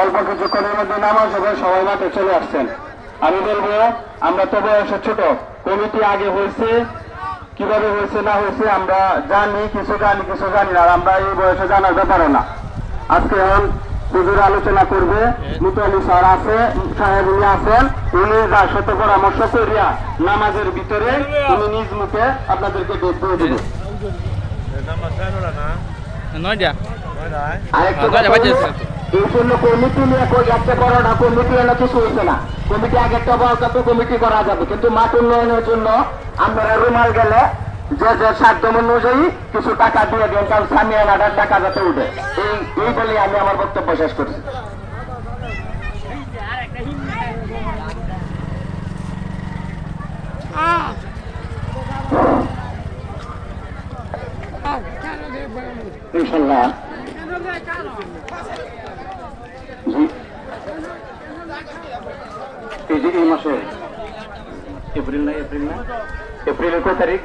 অল্প কিছুক্ষণের মধ্যে নামাজ হবে সবাই মাঠে চলে আসছেন। আমি বলব আমরা তো বয়সে ছোট কমিটি আগে হয়েছে কীভাবে হয়েছে না হয়েছে আমরা জানি কিছু জানি কিছু জানি না আর আমরা এই বয়সে জানার ব্যাপারও না। আজকে এখন হুজুর আলোচনা করবে মুতালি স্যার আছে সাহেব উনি আছেন উনি যার সাথে পরামর্শ করিয়া নামাজের ভিতরে উনি নিজ মুখে আপনাদেরকে ডেট দিয়ে দেবে। নয় দিয়া আরেকটা এই জন্য কমিটি নিয়ে যাচ্ছে বড় না, কমিটি এনে কিছু হয়েছে না। কমিটি আগে একটা বলতে তো কমিটি করা যাবে, কিন্তু মাঠ উন্নয়নের জন্য আমরা রুমাল গেলে যে যে সাধ্য অনুযায়ী কিছু টাকা দিয়ে দেন, কারণ স্বামী সামিয়ানাটার টাকা যাতে উঠে। এই এই বলে আমি আমার বক্তব্য শেষ করছি। ইনশাল্লাহ। এই যে এই মাসে এপ্রিল না এপ্রিল না? এপ্রিলের কয় তারিখ?